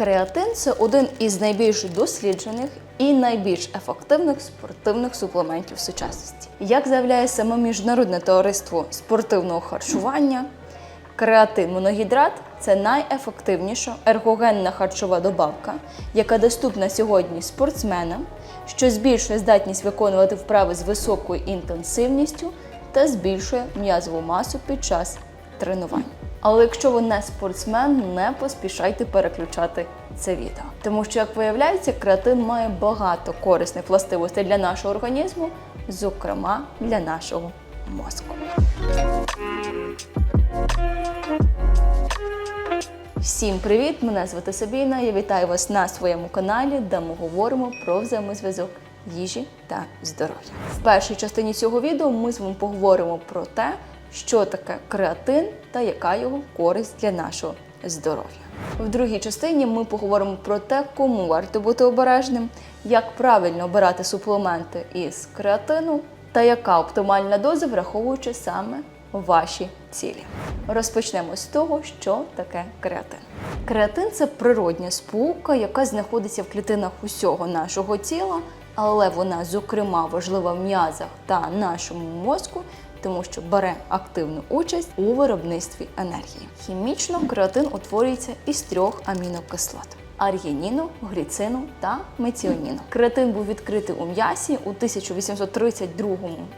Креатин це один із найбільш досліджених і найбільш ефективних спортивних суплементів сучасності. Як заявляє саме міжнародне товариство спортивного харчування, креатин моногідрат це найефективніша ергогенна харчова добавка, яка доступна сьогодні спортсменам, що збільшує здатність виконувати вправи з високою інтенсивністю та збільшує м'язову масу під час тренувань. Але якщо ви не спортсмен, не поспішайте переключати це відео. Тому що, як виявляється, креатин має багато корисних властивостей для нашого організму, зокрема для нашого мозку. Всім привіт! Мене звати Сабіна. Я вітаю вас на своєму каналі, де ми говоримо про взаємозв'язок їжі та здоров'я. В першій частині цього відео ми з вами поговоримо про те, що таке креатин та яка його користь для нашого здоров'я. В другій частині ми поговоримо про те, кому варто бути обережним, як правильно обирати суплементи із креатину та яка оптимальна доза, враховуючи саме ваші цілі. Розпочнемо з того, що таке креатин. Креатин це природня сполука, яка знаходиться в клітинах усього нашого тіла, але вона, зокрема, важлива в м'язах та нашому мозку, тому що бере активну участь у виробництві енергії. Хімічно креатин утворюється із трьох амінокислот. Аргініну, гріцину та метіоніну. Креатин був відкритий у м'ясі у 1832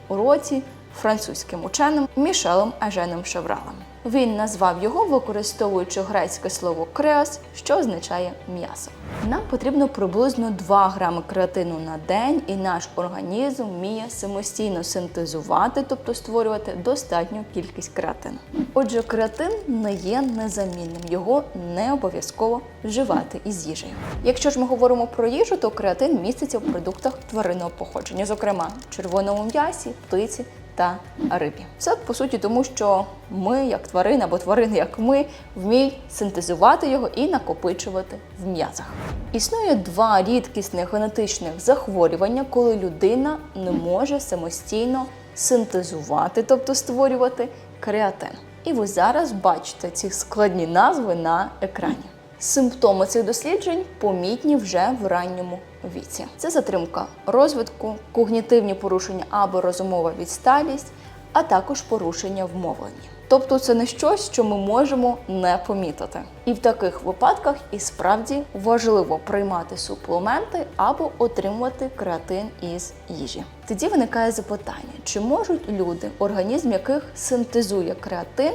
році французьким ученим Мішелем Аженом Шевралем. Він назвав його, використовуючи грецьке слово креас, що означає м'ясо. Нам потрібно приблизно 2 грами креатину на день, і наш організм вміє самостійно синтезувати, тобто створювати достатню кількість креатину. Отже, креатин не є незамінним, його не обов'язково вживати із їжею. Якщо ж ми говоримо про їжу, то креатин міститься в продуктах тваринного походження, зокрема червоному м'ясі, птиці та рибі. Це по суті тому, що ми, як тварини або тварини, як ми, вміють синтезувати його і накопичувати в м'язах. Існує два рідкісних генетичних захворювання, коли людина не може самостійно синтезувати, тобто створювати креатин. І ви зараз бачите ці складні назви на екрані. Симптоми цих досліджень помітні вже в ранньому віці. Це затримка розвитку, когнітивні порушення або розумова відсталість, а також порушення в мовленні. Тобто це не щось, що ми можемо не помітити. І в таких випадках і справді важливо приймати суплементи або отримувати креатин із їжі. Тоді виникає запитання: чи можуть люди, організм яких синтезує креатин,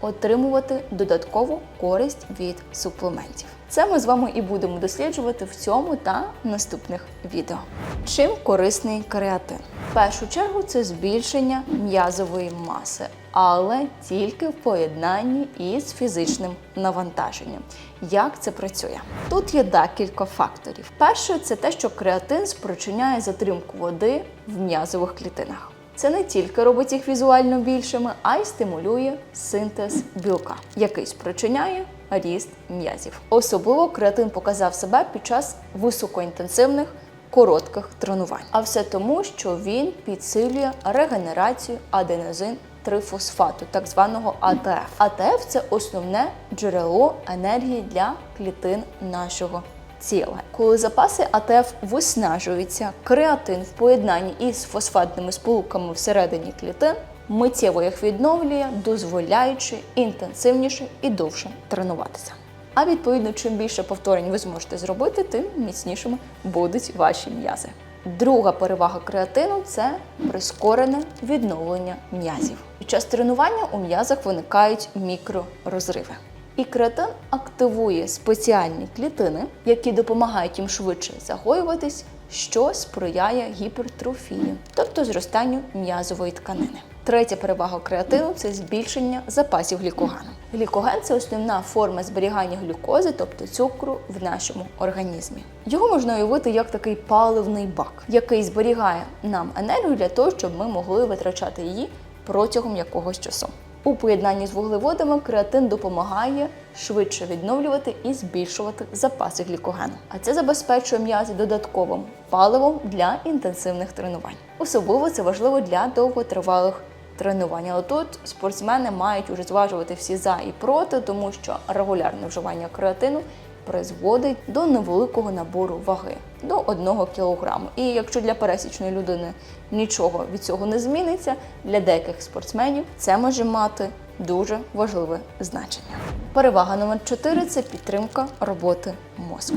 отримувати додаткову користь від суплементів. Це ми з вами і будемо досліджувати в цьому та наступних відео. Чим корисний креатин? В першу чергу це збільшення м'язової маси, але тільки в поєднанні із фізичним навантаженням. Як це працює? Тут є декілька факторів. Перше, це те, що креатин спричиняє затримку води в м'язових клітинах. Це не тільки робить їх візуально більшими, а й стимулює синтез білка, який спричиняє ріст м'язів. Особливо креатин показав себе під час високоінтенсивних коротких тренувань. А все тому, що він підсилює регенерацію аденозин трифосфату, так званого АТФ. АТФ це основне джерело енергії для клітин нашого тіла. Коли запаси АТФ виснажуються, креатин в поєднанні із фосфатними сполуками всередині клітин миттєво їх відновлює, дозволяючи інтенсивніше і довше тренуватися. А відповідно, чим більше повторень ви зможете зробити, тим міцнішими будуть ваші м'язи. Друга перевага креатину це прискорене відновлення м'язів. Під час тренування у м'язах виникають мікророзриви. І креатин активує спеціальні клітини, які допомагають їм швидше загоюватись, що сприяє гіпертрофії, тобто зростанню м'язової тканини. Третя перевага креатину це збільшення запасів глікогану. Глікоген це основна форма зберігання глюкози, тобто цукру в нашому організмі. Його можна уявити як такий паливний бак, який зберігає нам енергію для того, щоб ми могли витрачати її протягом якогось часу. У поєднанні з вуглеводами креатин допомагає швидше відновлювати і збільшувати запаси глікогену. А це забезпечує м'язи додатковим паливом для інтенсивних тренувань. Особливо це важливо для довготривалих тренувань. Але тут спортсмени мають уже зважувати всі за і проти, тому що регулярне вживання креатину призводить до невеликого набору ваги до 1 кг. І якщо для пересічної людини нічого від цього не зміниться, для деяких спортсменів це може мати дуже важливе значення. Перевага номер 4 це підтримка роботи мозку.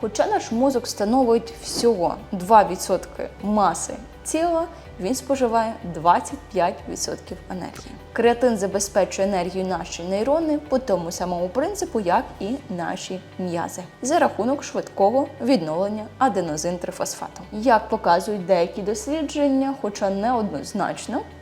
Хоча наш мозок становить всього 2% маси тіла, він споживає 25% енергії. Креатин забезпечує енергію наші нейрони по тому самому принципу, як і наші м'язи, за рахунок швидкого відновлення аденозин-трифосфату. Як показують деякі дослідження, хоча не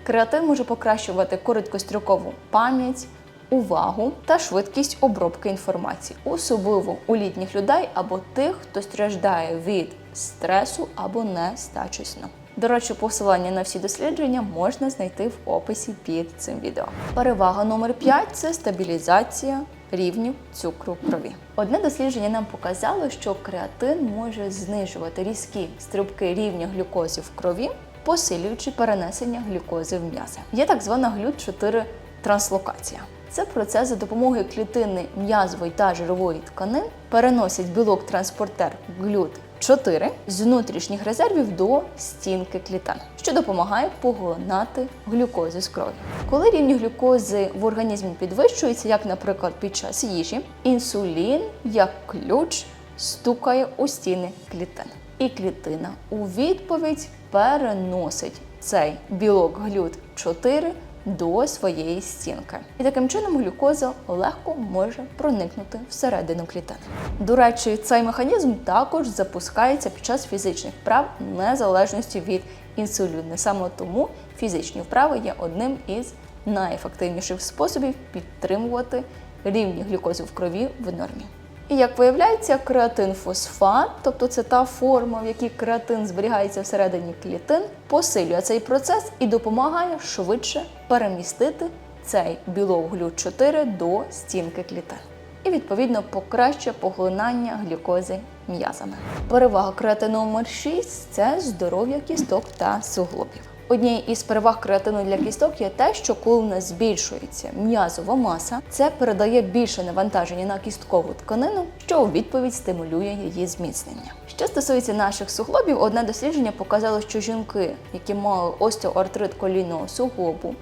креатин може покращувати короткострокову пам'ять. Увагу та швидкість обробки інформації, особливо у літніх людей або тих, хто страждає від стресу або нестачі сну. До речі, посилання на всі дослідження можна знайти в описі під цим відео. Перевага номер 5 це стабілізація рівнів цукру в крові. Одне дослідження нам показало, що креатин може знижувати різкі стрибки рівня глюкози в крові, посилюючи перенесення глюкози в м'язи. Є так звана глют-4 транслокація. Це процес за допомогою клітини м'язової та жирової тканин переносять білок-транспортер глют 4 з внутрішніх резервів до стінки клітин, що допомагає поглинати глюкозу з крові. Коли рівні глюкози в організмі підвищуються, як, наприклад, під час їжі, інсулін як ключ стукає у стіни клітин. І клітина у відповідь переносить цей білок глют 4 до своєї стінки. І таким чином глюкоза легко може проникнути всередину клітини. До речі, цей механізм також запускається під час фізичних вправ незалежності від інсуліну. Саме тому фізичні вправи є одним із найефективніших способів підтримувати рівні глюкози в крові в нормі. І як виявляється, креатин-фосфат, тобто це та форма, в якій креатин зберігається всередині клітин, посилює цей процес і допомагає швидше перемістити цей білок глют 4 до стінки клітин. І відповідно покращує поглинання глюкози м'язами. Перевага креатину номер 6 це здоров'я кісток та суглобів. Однією із переваг креатину для кісток є те, що коли в нас збільшується м'язова маса, це передає більше навантаження на кісткову тканину, що у відповідь стимулює її зміцнення. Що стосується наших суглобів, одне дослідження показало, що жінки, які мали остеоартрит колінного суглобу,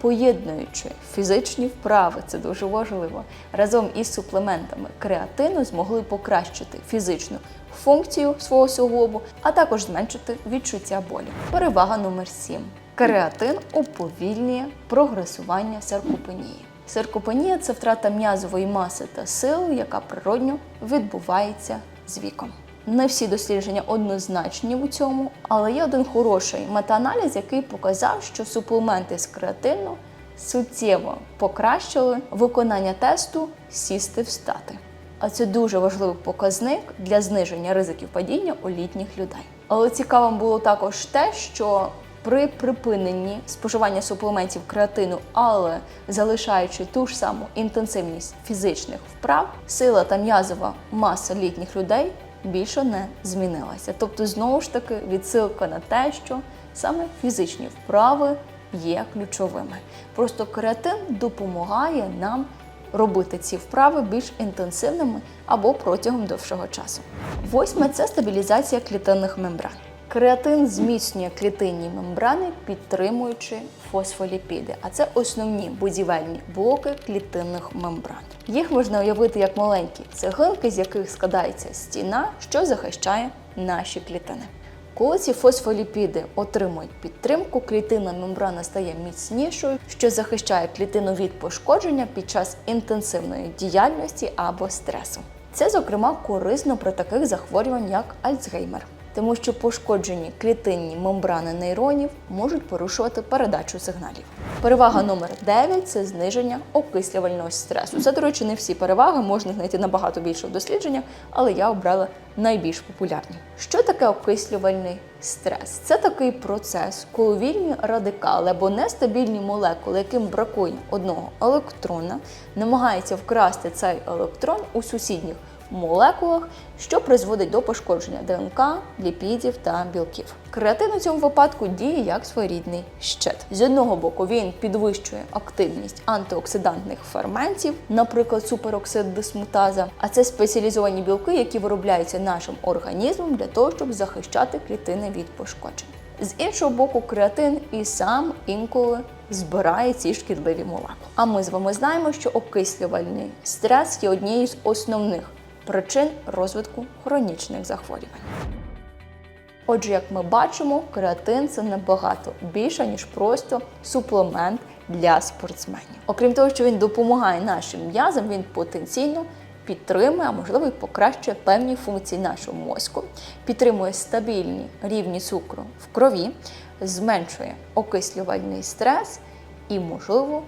поєднуючи фізичні вправи, це дуже важливо, разом із суплементами креатину змогли покращити фізичну функцію свого суглобу, а також зменшити відчуття болі. Перевага номер 7. Креатин уповільнює прогресування саркопенії. Саркопенія це втрата м'язової маси та сил, яка природньо відбувається з віком. Не всі дослідження однозначні у цьому, але є один хороший метааналіз, який показав, що суплементи з креатину суттєво покращили виконання тесту сісти встати. А це дуже важливий показник для зниження ризиків падіння у літніх людей. Але цікавим було також те, що при припиненні споживання суплементів креатину, але залишаючи ту ж саму інтенсивність фізичних вправ, сила та м'язова маса літніх людей більше не змінилася. Тобто, знову ж таки, відсилка на те, що саме фізичні вправи є ключовими. Просто креатин допомагає нам робити ці вправи більш інтенсивними або протягом довшого часу. Восьме це стабілізація клітинних мембран. Креатин зміцнює клітинні мембрани, підтримуючи фосфоліпіди, а це основні будівельні блоки клітинних мембран. Їх можна уявити як маленькі цеглинки, з яких складається стіна, що захищає наші клітини. Коли ці фосфоліпіди отримують підтримку, клітинна мембрана стає міцнішою, що захищає клітину від пошкодження під час інтенсивної діяльності або стресу. Це, зокрема, корисно при таких захворюваннях, як Альцгеймер, тому що пошкоджені клітинні мембрани нейронів можуть порушувати передачу сигналів. Перевага номер 9 це зниження окислювального стресу. Це, до речі, не всі переваги можна знайти набагато більше в дослідженнях, але я обрала найбільш популярні. Що таке окислювальний стрес? Це такий процес, коли вільні радикали або нестабільні молекули, яким бракує одного електрона, намагаються вкрасти цей електрон у сусідніх молекулах, що призводить до пошкодження ДНК, ліпідів та білків. Креатин у цьому випадку діє як своєрідний щит. З одного боку він підвищує активність антиоксидантних ферментів, наприклад, супероксид дисмутаза, а це спеціалізовані білки, які виробляються нашим організмом для того, щоб захищати клітини від пошкоджень. З іншого боку, креатин і сам інколи збирає ці шкідливі молекули. А ми з вами знаємо, що окислювальний стрес є однією з основних причин розвитку хронічних захворювань. Отже, як ми бачимо, креатин це набагато більше, ніж просто суплемент для спортсменів. Окрім того, що він допомагає нашим м'язам, він потенційно підтримує, а можливо і покращує певні функції нашого мозку, підтримує стабільні рівні цукру в крові, зменшує окислювальний стрес і, можливо,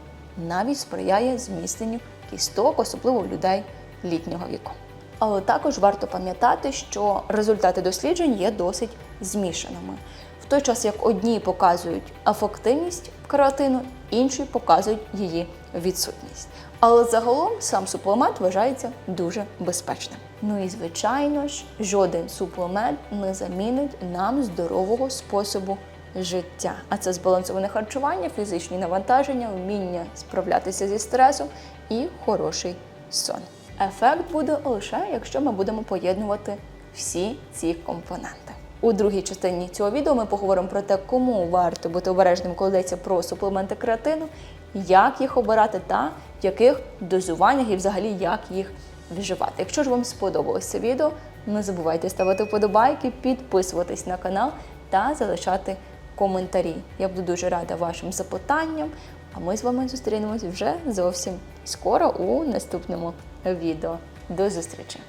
навіть сприяє зміцненню кісток, особливо у людей літнього віку. Але також варто пам'ятати, що результати досліджень є досить змішаними. В той час як одні показують ефективність каротину, інші показують її відсутність. Але загалом сам суплемент вважається дуже безпечним. Ну і звичайно ж, жоден суплемент не замінить нам здорового способу життя. А це збалансоване харчування, фізичні навантаження, вміння справлятися зі стресом і хороший сон. Ефект буде лише, якщо ми будемо поєднувати всі ці компоненти. У другій частині цього відео ми поговоримо про те, кому варто бути обережним, коли йдеться про суплементи креатину, як їх обирати та в яких дозуваннях і взагалі як їх вживати. Якщо ж вам сподобалось це відео, не забувайте ставити вподобайки, підписуватись на канал та залишати коментарі. Я буду дуже рада вашим запитанням. А ми з вами зустрінемось вже зовсім скоро у наступному відео. До зустрічі!